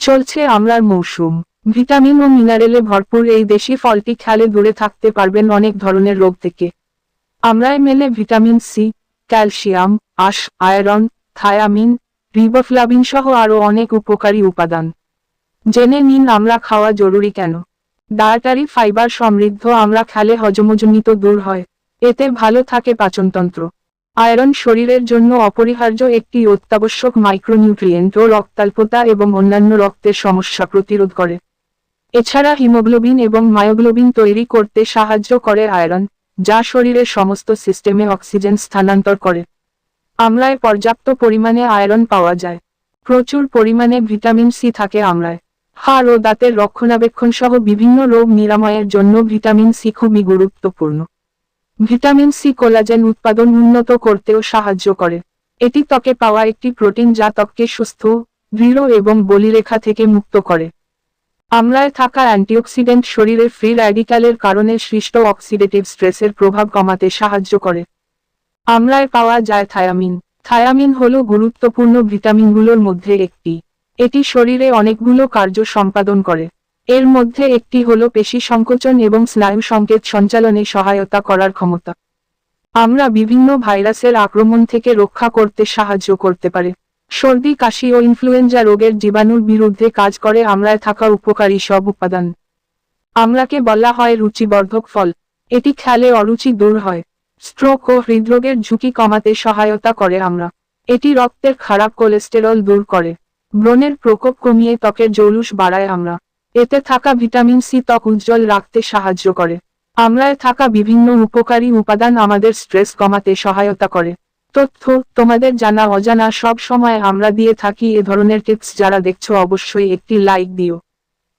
চলছে আমরার মৌসুম। ভিটামিন ও মিনারেলে ভরপুর এই দেশি ফলটি খেলে দূরে থাকতে পারবেন অনেক ধরনের রোগ থেকে। আমরায় মেলে ভিটামিন সি, ক্যালসিয়াম, আশ, আয়রন, থায়ামিন, রিবোফ্লাভিন সহ আরও অনেক উপকারী উপাদান। জেনে নিন আমরা খাওয়া জরুরি কেন। ডায়েটারি ফাইবার সমৃদ্ধ আমরা খেলে হজমজনিত দূর হয়। এতে ভালো থাকে পাচনতন্ত্র। আয়রন শরীরের জন্য অপরিহার্য একটি অত্যাবশ্যক মাইক্রোনিউট্রিয়েন্ট ও রক্তাল্পতা এবং অন্যান্য রক্তের সমস্যা প্রতিরোধ করে। এছাড়া হিমোগ্লোবিন এবং মায়োগ্লোবিন তৈরি করতে সাহায্য করে আয়রন, যা শরীরের সমস্ত সিস্টেমে অক্সিজেন স্থানান্তর করে। আমরায় পর্যাপ্ত পরিমাণে আয়রন পাওয়া যায়। প্রচুর পরিমাণে ভিটামিন সি থাকে আমরায় হাড় ও দাঁতের রক্ষণাবেক্ষণ সহ বিভিন্ন রোগ নিরাময়ের জন্য ভিটামিন সি খুবই গুরুত্বপূর্ণ। ভিটামিন সি কোলাজেন উৎপাদন উন্নত করতেও সাহায্য করে। এটি ত্বকে পাওয়া একটি প্রোটিন যা ত্বককে সুস্থ, দৃঢ় এবং বলিরেখা থেকে মুক্ত করে। আমরায় থাকা অ্যান্টিঅক্সিডেন্ট শরীরের ফ্রি র্যাডিক্যালের কারণে সৃষ্ট অক্সিডেটিভ স্ট্রেসের প্রভাব কমাতে সাহায্য করে। আমরায় পাওয়া যায় থায়ামিন। থায়ামিন হল গুরুত্বপূর্ণ ভিটামিনগুলোর মধ্যে একটি। এটি শরীরে অনেকগুলো কার্য সম্পাদন করে। এর মধ্যে একটি হল পেশি সংকোচন এবং স্নায়ু সংকেত সঞ্চালনে সহায়তা করার ক্ষমতা। আমরা বিভিন্ন ভাইরাসের আক্রমণ থেকে রক্ষা করতে সাহায্য করতে পারে। সর্দি, কাশি ও ইনফ্লুয়েঞ্জা রোগের জীবাণুর বিরুদ্ধে কাজ করে আমরায় থাকা উপকারী সব উপাদান। আমরাকে বলা হয় রুচিবর্ধক ফল। এটি খেলে অরুচি দূর হয়। স্ট্রোক ও হৃদরোগের ঝুঁকি কমাতে সহায়তা করে আমরা। এটি রক্তের খারাপ কোলেস্টেরল দূর করে। ব্রণের প্রকোপ কমিয়ে ত্বকের জৌলুস বাড়ায় আমরা। এতে থাকা ভিটামিন সি ত্বক উজ্জ্বল রাখতে সাহায্য করে। আমরায় থাকা বিভিন্ন উপকারী উপাদান আমাদের স্ট্রেস কমাতে সহায়তা করে। তথ্য, তোমাদের জানা অজানা সব সময় আমরা দিয়ে থাকি এ ধরনের টিপস যারা দেখছ অবশ্যই একটি লাইক দিও।